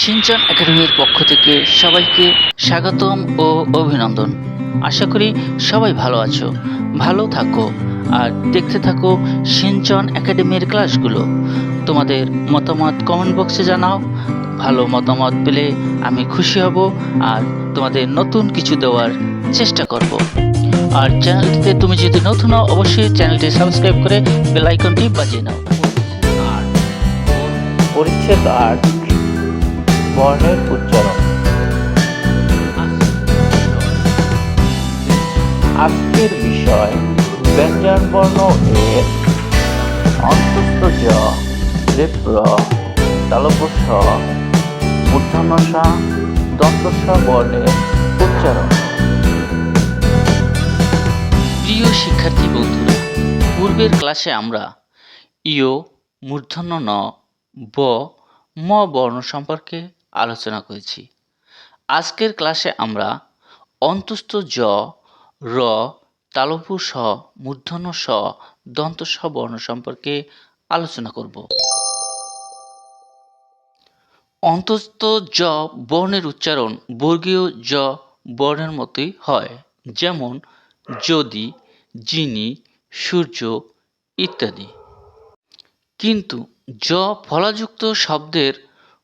Shinchan একাডেমির পক্ষ থেকে সবাইকে স্বাগতম ও অভিনন্দন। আশা করি সবাই ভালো আছো, ভালো থাকো, আর দেখতে থাকো সিনচন একাডেমির ক্লাসগুলো। তোমাদের মতামত কমেন্ট বক্সে জানাও, ভালো মতামত পেলে আমি খুশি হব, আর তোমাদের নতুন কিছু দেওয়ার চেষ্টা করব। আর চ্যানেলটিতে তুমি যদি নতুন হও, অবশ্যই চ্যানেলটি সাবস্ক্রাইব করে বেল আইকনটি বাজিয়ে নাও। পরিচ্ছেদ আট বর্ণের উচ্চারণ। আজকের বিষয় ব্যঞ্জন বর্ণ এর অন্তস্থ জ রেপ্র তালব্য স মূর্ধন্য স দন্ত স বর্ণের উচ্চারণ। প্রিয় শিক্ষার্থী বন্ধুরা, পূর্বের ক্লাসে আমরা ইয়, মূর্ধন্য ন, ব, ম বর্ণ সম্পর্কে আলোচনা করেছি। আজকের ক্লাসে আমরা অন্তস্থ জ, র তালপু স, মূর্ধন্য স, দন্ত স, বর্ণ সম্পর্কে আলোচনা করব। অন্তস্থ জ, বর্ণের উচ্চারণ বর্গীয় জ, বর্ণের মতোই হয়। যেমন, যদি, যিনি, সূর্য ইত্যাদি। কিন্তু জ, ফলাযুক্ত শব্দের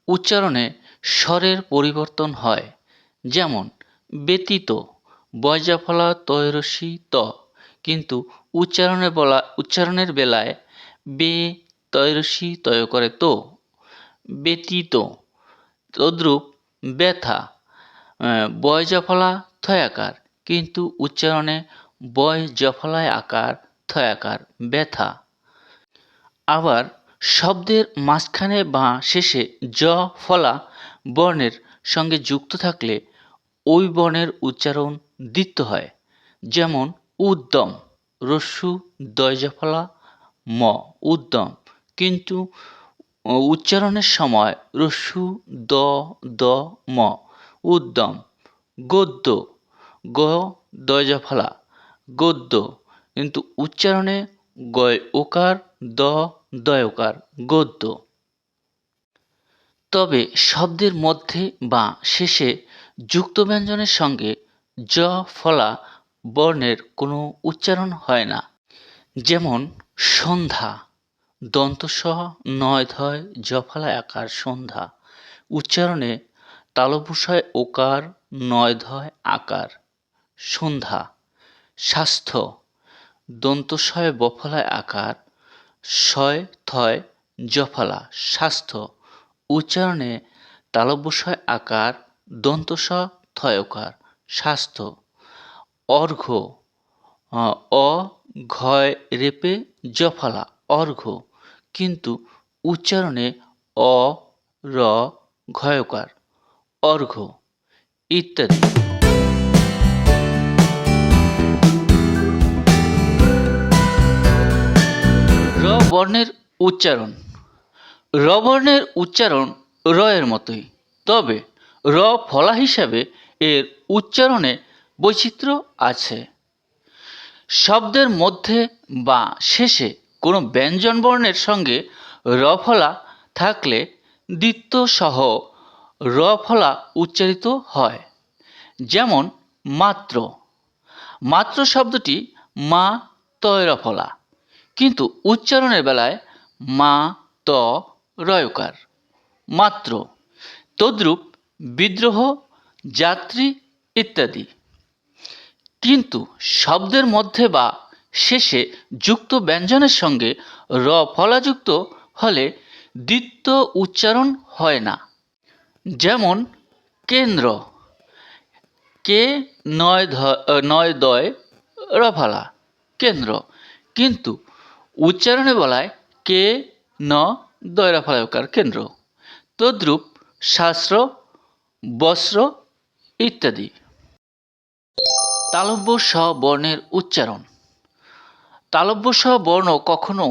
উচ্চারণে স্বরের পরিবর্তন হয়। যেমন ব্যতীত বয়জাফলা তৈরসি ত। কিন্তু উচ্চারণে বলা উচ্চারণের বেলায় বে তৈরসি তয় করে তো। ব্যতীত তদ্রূপ ব্যথা আহ, বয় জফলা থয়াকার। কিন্তু উচ্চারণে বয় জফলায় আকার থয়াকার ব্যথা। আবার শব্দের মাঝখানে বা শেষে জ ফলা বর্ণের সঙ্গে যুক্ত থাকলে ওই বর্ণের উচ্চারণ দ্বিত্ব হয়। যেমন, উদ্যম, রস্যু, দয়জাফলা, ম, উদ্যম। কিন্তু উচ্চারণের সময় রস্যু, দ দ, ম, উদ্যম। গদ্য, গ, দয়জাফলা, গদ্য। কিন্তু উচ্চারণে গয় ওকার দ দয়কার গদ্য। তবে শব্দের মধ্যে বা শেষে যুক্ত ব্যঞ্জনের সঙ্গে জ, ফলা, বর্ণের কোনো উচ্চারণ হয় না। যেমন, সন্ধ্যা, দন্তসহ, নয় ধয়, জফলা আকার, সন্ধ্যা। উচ্চারণে তালবুষয় ওকার, নয় ধয়, আকার। সন্ধ্যা, স্বাস্থ্য দন্তশয় বফলায় আকার শয় থয়, জফলা, স্বাস্থ্য। উচ্চারণে তালব্যশয় আকার দন্তস থয়কার স্বাস্থ্য অর্ঘ্য আহ, অ ঘয় রেপে জফলা অর্ঘ্য কিন্তু উচ্চারণে অ র ঘয়কার অর্ঘ্য ইত্যাদি। র বর্ণের উচ্চারণ। র বর্ণের উচ্চারণ র এর মতোই। তবে র ফলা হিসাবে এর উচ্চারণে বৈচিত্র্য আছে। শব্দের মধ্যে বা শেষে কোনো ব্যঞ্জন বর্ণের সঙ্গে র ফলা থাকলে দ্বিত্ব সহ র ফলা উচ্চারিত হয়। যেমন, মাত্র। মাত্র শব্দটি মা তয়র ফলা। কিন্তু উচ্চারণের বেলায় মা ত রয়কার। মাত্র তদ্রূপ বিদ্রোহ, যাত্রী ইত্যাদি। কিন্তু শব্দের মধ্যে বা শেষে যুক্ত ব্যঞ্জনের সঙ্গে র ফলাযুক্ত হলে দ্বিত্ব উচ্চারণ হয় না। যেমন, কেন্দ্র। কে নয় নয় দয় রফালা কেন্দ্র। কিন্তু উচ্চারণে বলায় কে, ন দয় রফালাকার কেন্দ্র। তদ্রূপ শাস্ত্র, বস্ত্র ইত্যাদি। তালব্য স বর্ণের উচ্চারণ। তালব্য স বর্ণ কখনো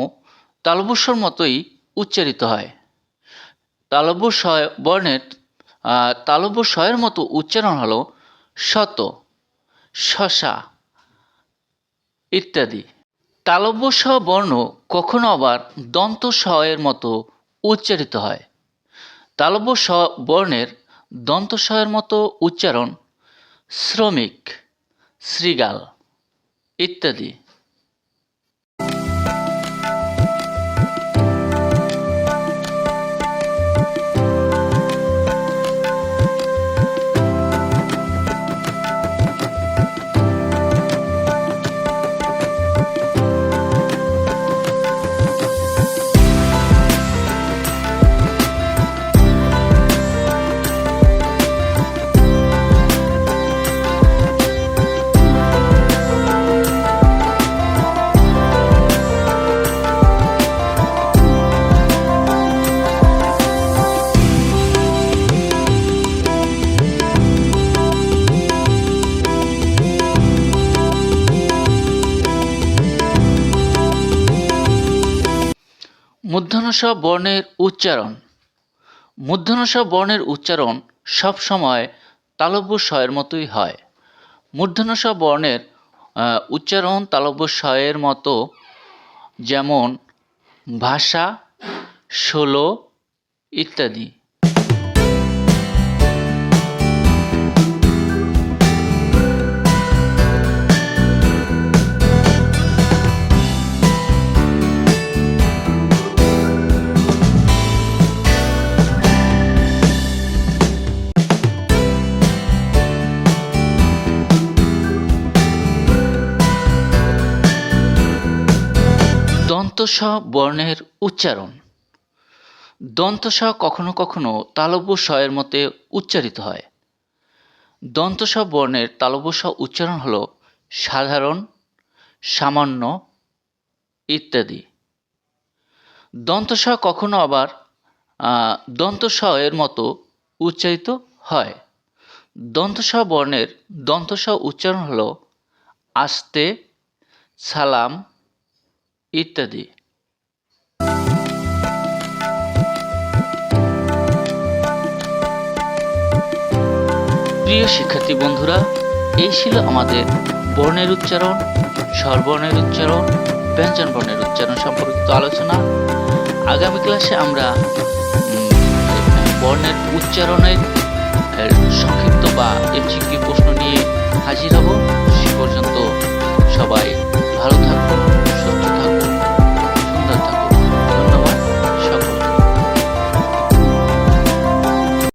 তালব্যস্বর মতোই উচ্চারিত হয়। তালব্য স বর্ণের তালব্য স্বয়ের মতো উচ্চারণ হলো শত, শশা ইত্যাদি। তালব্য সহ বর্ণ কখনো আবার দন্ত এর মতো উচ্চারিত হয়। তালব্য স বর্ণের দন্ত দন্তস্বয়ের মতো উচ্চারণ শ্রমিক, শ্রীগাল ইত্যাদি। মূর্ধন্য বর্ণের উচ্চারণ। মূর্ধনস বর্ণের উচ্চারণ সবসময় তালব্য স্বয়ের মতোই হয়। মূর্ধনস বর্ণের উচ্চারণ তালব্য স্বয়ের মতো যেমন ভাষা, ষোলো ইত্যাদি। দন্তস বর্ণের উচ্চারণ। দন্তস কখনো কখনো তালব্য স্বয়ের মতে উচ্চারিত হয়। দন্তস বর্ণের তালব্য স উচ্চারণ হল সাধারণ, সামান্য ইত্যাদি। দন্তস কখনো আবার দন্তস এর মতো উচ্চারিত হয়। দন্তস বর্ণের দন্তস উচ্চারণ হল আস্তে, সালাম ইত্যাদি। প্রিয় শিক্ষার্থী বন্ধুরা, এই ছিল আমাদের বর্ণের উচ্চারণ, স্বরবর্ণের উচ্চারণ ব্যঞ্জন বর্ণের উচ্চারণ সম্পর্কিত আলোচনা। আগামী ক্লাসে আমরা বর্ণের উচ্চারণের সংক্ষিপ্ত বা এমসিকিউ প্রশ্ন নিয়ে হাজির হব। সে পর্যন্ত সবাই ভালো থাকুন।